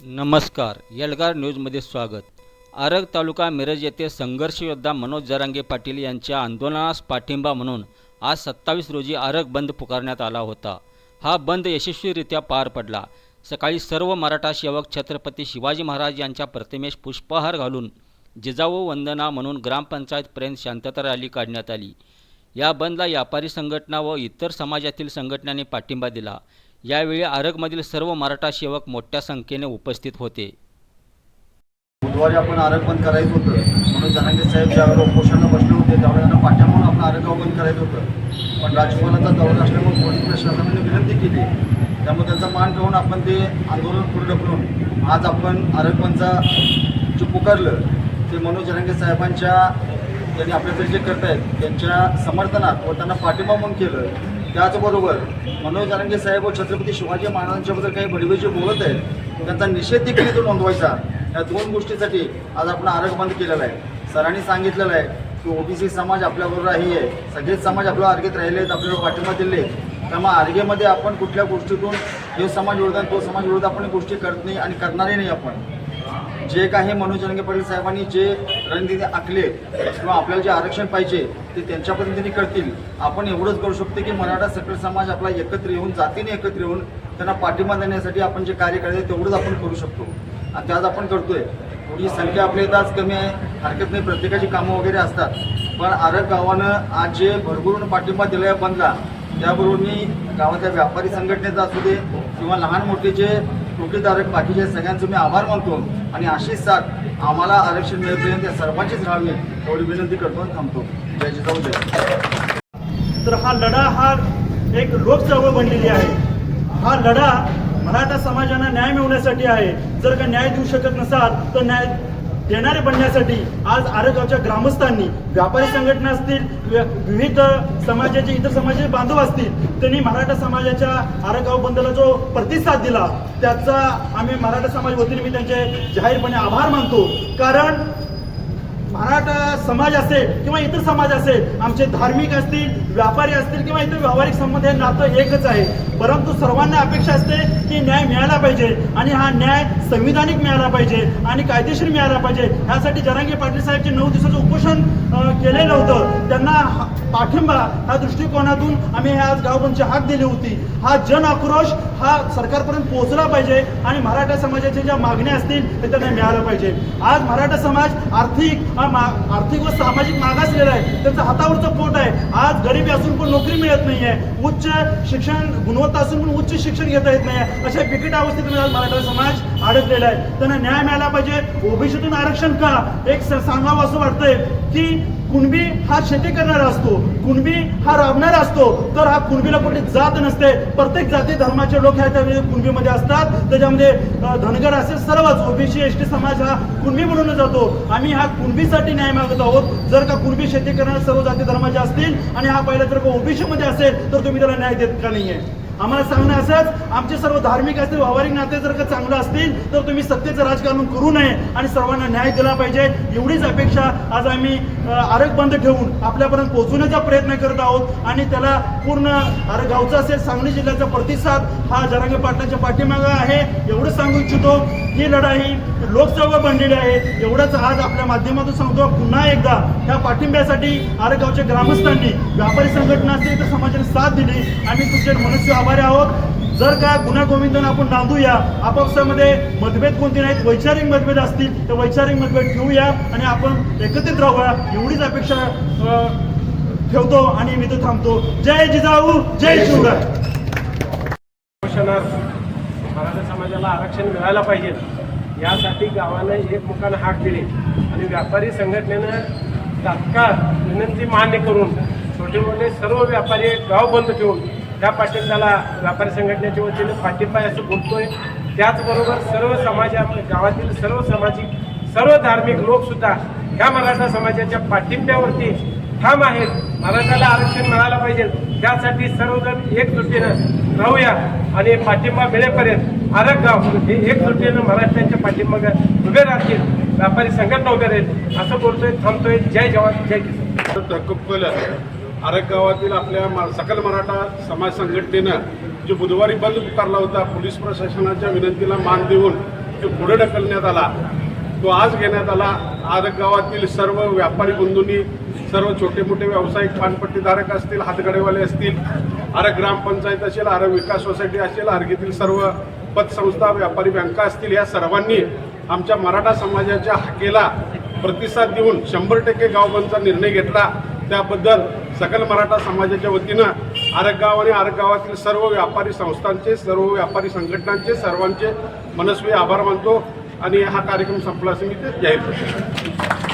नमस्कार येलगार न्यूजमध्ये स्वागत. आरग तालुका मिरज येथे संघर्षयोद्धा मनोज जरांगे पाटील यांच्या आंदोलनास पाठिंबा म्हणून आज सत्तावीस रोजी आरग बंद पुकारण्यात आला होता. हा बंद यशस्वीरित्या पार पडला. सकाळी सर्व मराठा सेवक छत्रपती शिवाजी महाराज यांच्या प्रतिमेस पुष्पहार घालून जिजाऊ वंदना म्हणून ग्रामपंचायतपर्यंत शांतता रॅली काढण्यात आली. या बंदला व्यापारी संघटना व इतर समाजातील संघटनांनी पाठिंबा दिला. यावेळी आरगमधील सर्व मराठा सेवक मोठ्या संख्येने उपस्थित होते. बुधवारी आपण आरग बंद करायचं होतं. म्हणून जनांगे साहेब ज्यावेळेला उपोषणाला बसले होते त्यावेळेला त्यांना पाठ्या म्हणून आपण आरगाव बंद करायचं होतं. पण राजभवनाचा दौरा असल्यामुळे पोलीस प्रशासनाने विनंती केली. त्यामुळे त्यांचा मान ठेवून आपण ते आंदोलन पुढे ढकलून आज आपण आरग बंदचा जे पुकारलं ते मनोज जनांगे साहेबांच्या त्यांनी आपल्याकडे जे करत आहेत त्यांच्या समर्थनात व त्यांना पाठिंबा म्हणून केलं. त्याचबरोबर मनोज जरांगे साहेब व छत्रपती शिवाजी महाराजांच्याबद्दल काही बडवे बोलत आहेत त्यांचा निषेध देखील इथं नोंदवायचा. या दोन गोष्टीसाठी आज आपण आरग बंद केलेला आहे. सरांनी सांगितलेलं आहे की ओबीसी समाज आपल्याबरोबर आहे आहे सगळेच समाज आपल्या आर्गेत राहिले आहेत आपल्याला पाठिंबा दिले त्यामुळे आर्गेमध्ये आपण कुठल्या गोष्टीतून हे समाज विरोधात तो समाज विरोधात आपण गोष्टी करत नाही आणि करणारही नाही आपण. जे काही मनोज जरंगे पाटील साहेबांनी जे रणनीती आखले किंवा आपल्याला जे आरक्षण पाहिजे ते त्यांच्या पद्धतीने करतील. आपण एवढंच करू शकतो की मराठा सकल समाज आपला एकत्र येऊन जातीने एकत्र येऊन त्यांना पाठिंबा देण्यासाठी आपण जे कार्य करायचं तेवढंच आपण करू शकतो. आणि त्यात आपण करतोय. थोडी संख्या आपल्या इथं आज कमी आहे. हरकत नाही प्रत्येकाची कामं वगैरे असतात. पण आरग गावानं आज जे भरभरून पाठिंबा दिला आहे बंदला त्याबरोबर मी गावातल्या व्यापारी संघटनेचा असू दे किंवा लहान मोठे जे टोकेदारक बाकीच्या सगळ्यांचं मी आभार मानतो. आणि अशीच साथ आम्हाला आरक्षण मिळेपर्यंत त्या सर्वांचीच राहावी एवढी विनंती करतो आणि थांबतो. जय जिजाऊ जय तर हा लढा हा एक लोकचळवळ बनलेली आहे. हा लढा मराठा समाजाला न्याय मिळवण्यासाठी आहे. जर का न्याय देऊ शकत नसाल तर न्याय देणारे बनण्यासाठी आज आरेगावच्या ग्रामस्थांनी व्यापारी संघटना असतील वि- विविध समाजाचे इतर समाजाचे बांधव असतील त्यांनी मराठा समाजाच्या आरेगाव बंदला जो प्रतिसाद दिला त्याचा आम्ही मराठा समाज वतीने मी त्यांचे जाहीरपणे आभार मानतो. कारण मराठा समाज असेल किंवा इतर समाज असेल आमचे धार्मिक असतील व्यापारी असतील किंवा इतर व्यावहारिक संबंध हे नातं एकच आहे. परंतु सर्वांना अपेक्षा असते की न्याय मिळाला पाहिजे आणि हा न्याय संविधानिक मिळाला पाहिजे आणि कायदेशीर मिळाला पाहिजे. ह्यासाठी जरांगे पाटील साहेबचे नऊ दिवसाचं उपोषण केलेलं होतं. त्यांना पाठिंबा ह्या दृष्टिकोनातून आम्ही आज गावबंदची हाक दिली होती. हा जन आक्रोश हा सरकारपर्यंत पोहोचला पाहिजे आणि मराठा समाजाच्या ज्या मागण्या असतील ते त्यांना मिळालं पाहिजे. आज मराठा समाज आर्थिक हा मा- आर्थिक व सामाजिक मागासलेला आहे. त्यांचं हातावरचं पोट आहे. आज गरिबी असून पण नोकरी मिळत नाहीये. उच्च शिक्षण गुणवत्ता असून पण उच्च शिक्षण घेता येत नाही अशा बिकट अवस्थेतून आज मराठा समाज अडकलेला आहे. त्यांना न्याय मिळाला पाहिजे. ओबीसीतून आरक्षण का? एक सांगावं असं वाटतंय की कुणबी हा शेती करणारा असतो कुणबी हा राबणारा असतो तर हा कुणबीला कुठे जात नसते. प्रत्येक जाती धर्माचे लोक ह्या त्या कुणबीमध्ये असतात. त्याच्यामध्ये धनगर असेल सर्वच. ओबीसी एस टी समाज हा कुणबी म्हणून जातो. आम्ही हा कुणबीसाठी न्याय मागत आहोत. जर का कुणबी शेती करणारे सर्व जाती धर्माचे असतील आणि हा पहिला जर का ओबीसी मध्ये असेल तर तुम्ही त्याला न्याय देत का नाहीये? आम्हाला सांगणं असंच आमचे सर्व धार्मिक असतील व्यावहारिक नाते जर का चांगलं असतील तर तुम्ही सत्तेचं राजकारण करू नये आणि सर्वांना न्याय दिला पाहिजे. एवढीच अपेक्षा आज आम्ही आरग बंद ठेवून आपल्यापर्यंत पोहोचवण्याचा प्रयत्न करत आहोत आणि त्याला पूर्ण आरग गावचा असेल सांगली जिल्ह्याचा प्रतिसाद हा जरांगे पाटलाच्या पाठीमागं आहे. एवढं सांगू इच्छितो ही लढाई लोकचळवळ बनलेली आहे. एवढंच आज आपल्या माध्यमातून सांगतो पुन्हा एकदा ह्या पाठिंब्यासाठी आरगावच्या ग्रामस्थांनी व्यापारी संघटना असतील तर समाजाने साथ दिली आणि तुमचे मनुष्य आभारी आहोत. जर का गुन्हा गोविंदन आपण नांदूया आपापसामध्ये मतभेद कोणते नाहीत वैचारिक मतभेद असतील तर वैचारिक मतभेद ठेवूया आणि आपण एकत्रित राहूया. एवढीच अपेक्षा ठेवतो आणि मी तो थांबतो. जय जिजाऊ जय शिवराय. मराठा समाजाला आरक्षण मिळायला पाहिजे. यासाठी गावानं एकमेकांना हाक दिली. आणि व्यापारी संघटनेनं तात्काळ विनंती मान्य करून छोटे मोठे सर्व व्यापारी गाव बंद ठेवून त्या पाठिंब्याला व्यापारी संघटनेच्या वतीनं पाठिंबा असं बोलतोय. त्याचबरोबर सर्व समाजा गावातील सर्व सामाजिक सर्व धार्मिक लोकसुद्धा ह्या मराठा समाजाच्या पाठिंब्यावरती ठाम आहेत. मराठाला आरक्षण मिळालं पाहिजे. त्यासाठी सर्वजण एकजुटीनं राहूया आणि पाठिंबा मिळेपर्यंत आरग गाव हे एकजुटीनं मराठ्यांच्या पाठिंबा उभे राहतील. व्यापारी संघटना उभे राहील असं बोलतोय थांबतोय. जय जवान जय किसान. धक्कल आरग गावातील आपल्या मा- सकल मराठा समाज संघटनेनं जो बुधवारी बंद पुकारला होता पोलीस प्रशासनाच्या विनंतीला मान देऊन जो पुढे ढकलण्यात आला. तो आज घेण्यात आला. आरग गावातील सर्व व्यापारी बंधूंनी सर्व छोटे मोठे व्यावसायिक पानपट्टीधारक असतील हातगडेवाले असतील आरग ग्रामपंचायत असेल आरग विकास सोसायटी असेल आरगीतील सर्व पतसंस्था व्यापारी बँका असतील या सर्वांनी आमच्या मराठा समाजाच्या हकेला प्रतिसाद देऊन शंभर टक्के गावबंदचा निर्णय घेतला. त्याबद्दल सकल मराठा समाजाच्या वतीनं आरगाव आणि आरगावातील सर्व व्यापारी संस्थांचे सर्व व्यापारी संघटनांचे सर्वांचे मनस्वी आभार मानतो आणि हा कार्यक्रम संपला. असं मी ते जाहीर करतो.